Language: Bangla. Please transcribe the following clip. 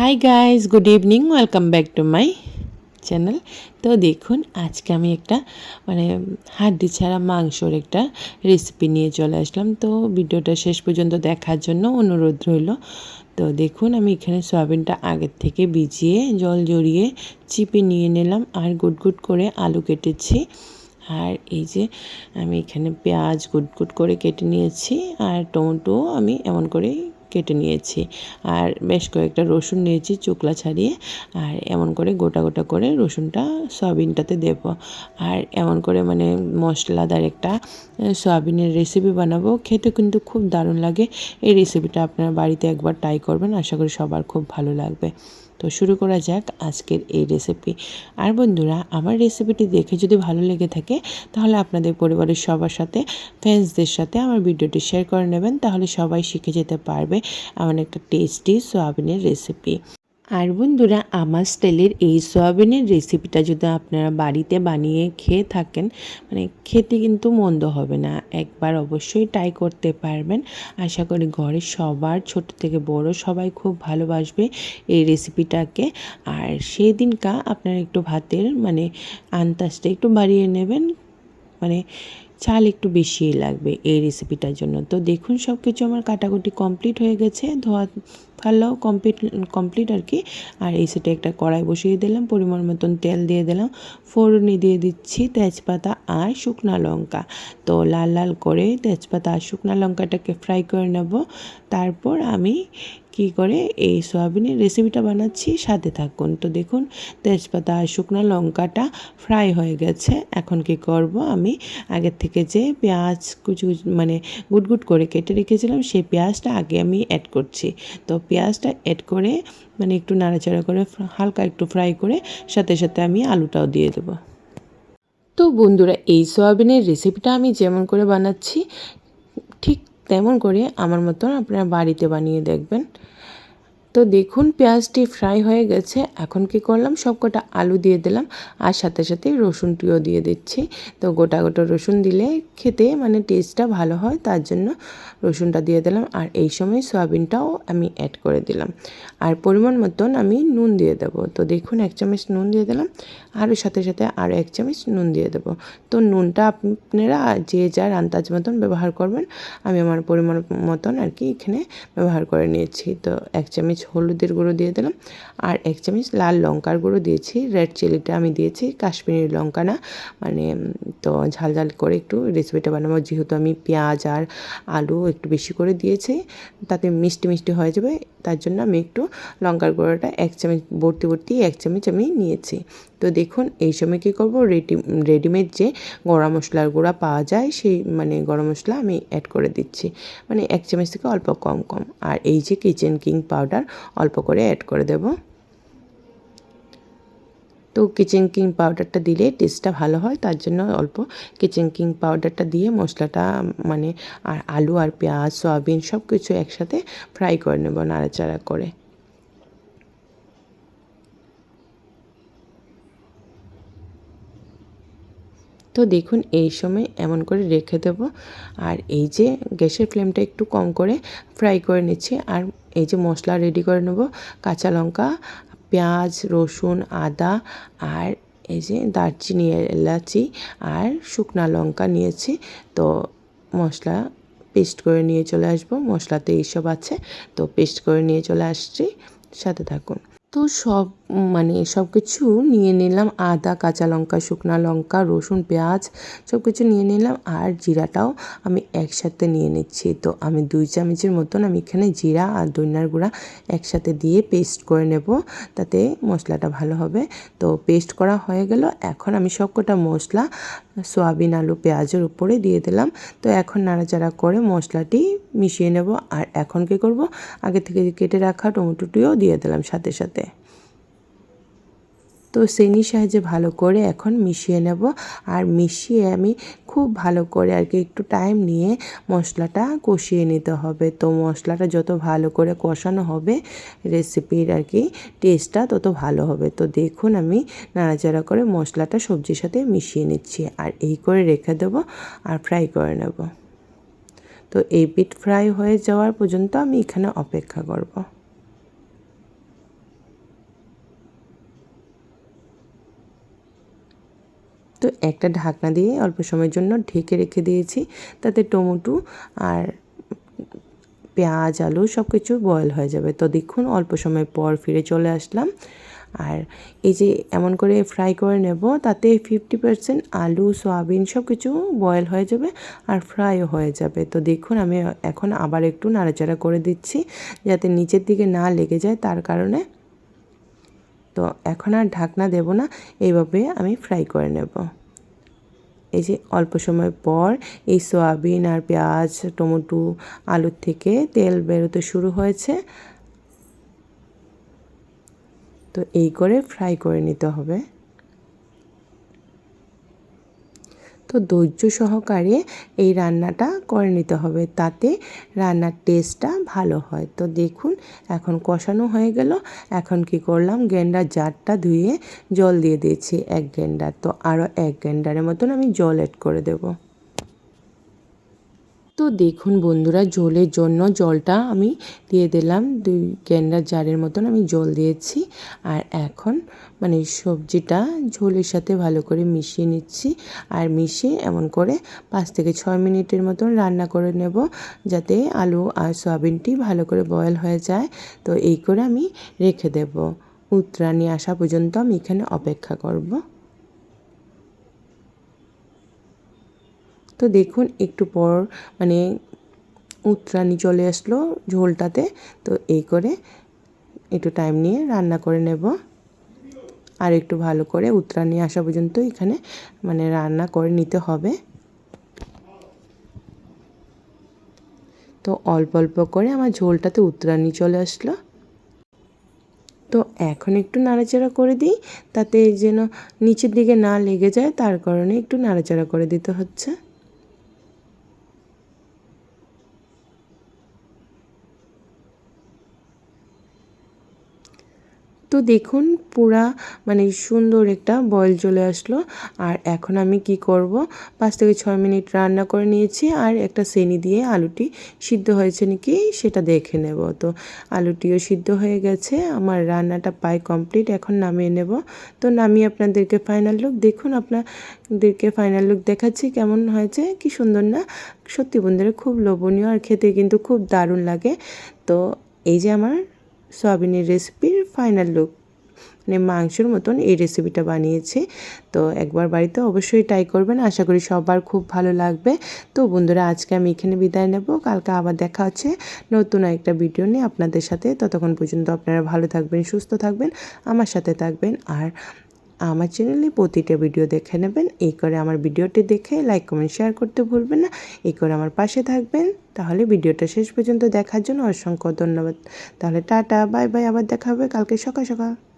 Hi guys good evening welcome back to my channel তো দেখুন, আজকে আমি একটা মানে হাড্ডি ছাড়া মাংসর একটা রেসিপি নিয়ে চলে আসলাম। তো ভিডিওটা শেষ পর্যন্ত দেখার জন্য অনুরোধ রইল। তো দেখুন, আমি এখানে সয়াবিনটা আগের থেকে ভিজিয়ে, জল জড়িয়ে চিপে নিয়ে নিলাম আর গুট গুট করে আলু কেটেছি। আর এই যে আমি এখানে পেঁয়াজ গুট গুট করে কেটে নিয়েছি আর টমেটো আমি এমন করেই কেটে নিয়েছি। আর বেশ কয়েকটা রসুন নিয়েছি চুকলা ছাড়িয়ে। আর এমন করে গোটা গোটা করে রসুনটা সয়াবিনটাতে দেব। আর এমন করে মানে মশলাদার একটা সয়াবিনের রেসিপি বানাবো। খেতে কিন্তু খুব দারুণ লাগে। এই রেসিপিটা আপনারা বাড়িতে একবার ট্রাই করবেন। আশা করি সবার খুব ভালো লাগবে। তো শুরু করা যাক আজকের এই রেসিপি আর বন্ধুরা, আমার রেসিপিটি দেখে যদি ভালো লেগে থাকে, তাহলে আপনাদের পরিবারের সবার সাথে ফ্রেন্ডসদের সাথে আমার ভিডিওটি শেয়ার করে নেবেন, তাহলে সবাই শিখে যেতে পারবে এমন একটা টেস্টি সোয়াবিনের রেসিপি আর বন্ধুরা, আমার স্টাইলের এই সয়াবিনের রেসিপিটা যদি আপনারা বাড়িতে বানিয়ে খেয়ে থাকেন মানে খেতে কিন্তু মন্দ হবে না। একবার অবশ্যই ট্রাই করতে পারবেন। আশা করি ঘরের সবার, ছোট থেকে বড় সবাই খুব ভালোবাসবে এই রেসিপিটাকে আর সেই দিনকা আপনারা একটু ভাতের মানে আন্তাজটা একটু বাড়িয়ে নেবেন। মানে চাল একটু বেশিই লাগবে এই রেসিপিটার জন্য। তো দেখুন সব কিছু আমার কাটাকুটি কমপ্লিট হয়ে গেছে। ধোয়া ফাল্লাও কমপ্লিট কমপ্লিট আর কি। আর এই সেটে একটা কড়াই বসিয়ে দিলাম, পরিমাণ মতন তেল দিয়ে দিলাম। ফোড়নি দিয়ে দিচ্ছি তেজপাতা আর শুকনা লঙ্কা। তো লাল লাল করে তেজপাতা আর শুকনা লঙ্কাটাকে ফ্রাই করে নেব। তারপর আমি কি করে এই সয়াবিনের রেসিপিটা বানাচ্ছি, সাথে থাকুন। তো দেখুন, তেজপাতা আর শুকনো লঙ্কাটা ফ্রাই হয়ে গেছে। এখন কি করব আমি? আগের থেকে যে পেঁয়াজ কুচু মানে গুটগুট করে কেটে রেখেছিলাম, সেই পেঁয়াজটা আগে আমি অ্যাড করছি। তো পেঁয়াজটা অ্যাড করে মানে একটু নাড়াচাড়া করে হালকা একটু ফ্রাই করে, সাথে সাথে আমি আলুটাও দিয়ে দেবো। তো বন্ধুরা, এই সয়াবিনের রেসিপিটা আমি যেমন করে বানাচ্ছি, ঠিক তেমন করে আমার মতন আপনারা বাড়িতে বানিয়ে দেখবেন। তো দেখুন, পেঁয়াজটি ফ্রাই হয়ে গেছে। এখন কি করলাম? সব কটা আলু দিয়ে দিলাম আর সাথে সাথে রসুনটিও দিয়ে দিচ্ছি। তো গোটা গোটা রসুন দিলে খেতে মানে টেস্টটা ভালো হয়, তার জন্য রসুনটা দিয়ে দিলাম আর এই সময় সয়াবিনটাও আমি অ্যাড করে দিলাম। আর পরিমাণ মতন আমি নুন দিয়ে দেব। তো দেখুন, এক চামচ নুন দিয়ে দিলাম আর সাথে সাথে আরও এক চামচ নুন দিয়ে দেব। তো নুনটা আপনারা যে যার আন্দাজ মতন ব্যবহার করবেন, আমি আমার পরিমাণ মতন আর কি এখানে ব্যবহার করে নিয়েছি। তো এক চামচ হলুদের গুঁড়ো দিয়ে দিলাম। আর এক চামচ লাল লঙ্কার গুঁড়ো দিয়েছি। রেড চিলিটা আমি দিয়েছি, কাশ্মীরি লঙ্কা না। মানে তো ঝাল ঝাল করে একটু রেসিপিটা বানাবো। যেহেতু আমি পেঁয়াজ আর আলু একটু বেশি করে দিয়েছি, তাতে মিষ্টি মিষ্টি হয়ে যাবে। তার জন্য আমি একটু লঙ্কার গুঁড়োটা এক চামচ, ভর্তি ভর্তি এক চামচ আমি নিয়েছি। তো দেখুন, এই সময় কী করব? রেডি, রেডিমেড যে গরম মশলার গুঁড়া পাওয়া যায়, সেই মানে গরম মশলা আমি অ্যাড করে দিচ্ছি। মানে এক চামচ থেকে অল্প কম কম। আর এই যে কিচেন কিং পাউডার অল্প করে অ্যাড করে দেব। তো কিচেন কিং পাউডারটা দিলে টেস্টটা ভালো হয়, তার জন্য অল্প কিচেন কিং পাউডারটা দিয়ে মশলাটা মানে আর আলু আর পেঁয়াজ, সয়াবিন সব কিছু একসাথে ফ্রাই করে নেব নাড়াচাড়া করে। তো দেখুন, এই সময় এমন করে রেখে দেব। আর এই যে গ্যাসের ফ্লেমটা একটু কম করে ফ্রাই করে নিচ্ছি, আর এই যে মশলা রেডি করে নেব, কাঁচা লঙ্কা পেঁয়াজ, রসুন, আদা আর এই যে দারচিনি, এলাচি আর শুকনা লঙ্কা নিয়েছি। তো মশলা পেস্ট করে নিয়ে চলে আসব। মশলাতে এইসব আছে। তো পেস্ট করে নিয়ে চলে আসছি। সাথে থাকুন। তো সব মানে সব কিছু নিয়ে নিলাম আদা, কাঁচা লঙ্কা, শুকনো লঙ্কা, রসুন, পেঁয়াজ সব কিছু নিয়ে নিলাম আর জিরাটাও আমি একসাথে নিয়ে নিচ্ছি। তো আমি দুই চামচের মতন আমি এখানে জিরা আর দইনার গুঁড়া একসাথে দিয়ে পেস্ট করে নেব তাতে মশলাটা ভালো হবে। তো পেস্ট করা হয়ে গেল। এখন আমি সব কটা মশলা, সোয়াবিন, আলু, পেঁয়াজের উপরে দিয়ে দিলাম। তো এখন নাড়াচাড়া করে মশলাটি মিশিয়ে নেব। আর এখন কী করব? আগে থেকে কেটে রাখা টমেটোটিও দিয়ে দিলাম সাথে সাথে। তো সেনি সাহায্যে ভালো করে এখন মিশিয়ে নেব। আর মিশিয়ে আমি খুব ভালো করে আর কি একটু টাইম নিয়ে মশলাটা কষিয়ে নিতে হবে। তো মশলাটা যত ভালো করে কষানো হবে রেসিপির আর কি টেস্টটা তত ভালো হবে। তো দেখুন আমি নাড়াচাড়া করে মশলাটা সবজির সাথে মিশিয়ে নিচ্ছি। আর এই করে রেখে দেবো আর ফ্রাই করে নেব। তো এই পিঠ ফ্রাই হয়ে যাওয়ার পর্যন্ত আমি এখানে অপেক্ষা করব। তো একটা ঢাকনা দিয়ে অল্প সময়ের জন্য ঢেকে রেখে দিয়েছি। তাতে টমেটো আর পেঁয়াজ, আলু সব কিছু বয়েল হয়ে যাবে। তো দেখুন, অল্প সময় পর ফিরে চলে আসলাম। আর এই যে এমন করে ফ্রাই করে নেব, তাতে ফিফটি পার্সেন্ট আলু, সয়াবিন সব কিছু বয়েল হয়ে যাবে আর ফ্রাইও হয়ে যাবে। তো দেখুন, আমি এখন আবার একটু নাড়াচাড়া করে দিচ্ছি যাতে নিচের দিকে না লেগে যায়, তার কারণে তো এখন আর ঢাকনা দেব না, এইভাবে আমি ফ্রাই করে নেব। এই যে অল্প সময় পর এই সয়াবিন আর পেঁয়াজ, টমেটো, আলুর থেকে তেল বেরোতে শুরু হয়েছে। তো এই করে ফ্রাই করে নিতে হবে। তো ধৈর্য সহকারে এই রান্নাটা করে নিতে হবে। তাতে রান্নার টেস্টটা ভালো হয়। তো দেখুন, এখন কষানো হয়ে গেল। এখন কি করলাম? গেন্ডার জারটা ধুয়ে জল দিয়ে দিয়েছি এক গেন্ডার তো আরও এক গেন্ডারের মতন আমি জল অ্যাড করে দেবো। তো দেখুন বন্ধুরা ঝোলের জন্য জলটা আমি দিয়ে দিলাম। দুই গ্যান্ডার জারের মতন আমি জল দিয়েছি। আর এখন মানে সবজিটা ঝোলের সাথে ভালো করে মিশিয়ে নিচ্ছি। আর মিশিয়ে এমন করে পাঁচ থেকে ছয় মিনিটের মতন রান্না করে নেব, যাতে আলু আর সয়াবিনটি ভালো করে বয়েল হয়ে যায়। তো এই করে আমি রেখে দেব। উত্তরানি আসা পর্যন্ত আমি এখানে অপেক্ষা করব। তো দেখুন, একটু পর মানে উত্রানি চলে আসলো ঝোলটাতে। তো এই করে একটু টাইম নিয়ে রান্না করে নেব। আর একটু ভালো করে উত্রানি আসা পর্যন্ত এখানে মানে রান্না করে নিতে হবে। তো অল্প অল্প করে আমার ঝোলটাতে উত্তরানি চলে আসলো। তো এখন একটু নাড়াচাড়া করে দিই, তাতে যেন নিচের দিকে না লেগে যায়, তার কারণে একটু নাড়াচাড়া করে দিতে হচ্ছে। তো দেখুন, পুরা মানে সুন্দর একটা বয়েল চলে আসলো। আর এখন আমি কি করব? পাঁচ থেকে ছয় মিনিট রান্না করে নিয়েছি আর একটা সেনি দিয়ে আলুটি সিদ্ধ হয়েছে নাকি সেটা দেখে নেব। তো আলুটিও সিদ্ধ হয়ে গেছে, আমার রান্নাটা পাই কমপ্লিট এখন নামিয়ে নেব। তো নামিয়ে আপনাদেরকে ফাইনাল লুক দেখুন আপনাদেরকে ফাইনাল লুক দেখাচ্ছি কেমন হয়েছে, কি সুন্দর না? সত্যি বন্ধুরা, খুব লোভনীয় আর খেতে কিন্তু খুব দারুণ লাগে। তো এই যে আমার সয়াবিনের রেসিপির ফাইনাল লুক। মানে মাংসর মতন এই রেসিপিটা বানিয়েছি। তো একবার বাড়িতে অবশ্যই ট্রাই করবেন। আশা করি সবার খুব ভালো লাগবে। তো বন্ধুরা, আজকে আমি এখানে বিদায় নেব। কালকে আবার দেখা হচ্ছে নতুন একটা ভিডিও নিয়ে আপনাদের সাথে। ততক্ষণ পর্যন্ত আপনারা ভালো থাকবেন, সুস্থ থাকবেন, আমার সাথে থাকবেন। আর আমার চ্যানেলে প্রতিটা ভিডিও দেখে নেবেন। এই করে আমার ভিডিওটি দেখে লাইক কমেন্ট শেয়ার করতে ভুলবেন না। এই করে আমার পাশে থাকবেন। তাহলে ভিডিওটা শেষ পর্যন্ত দেখার জন্য অসংখ্য ধন্যবাদ। তাহলে টাটা বাই বাই আবার দেখা হবে। কালকে সকাল সকাল।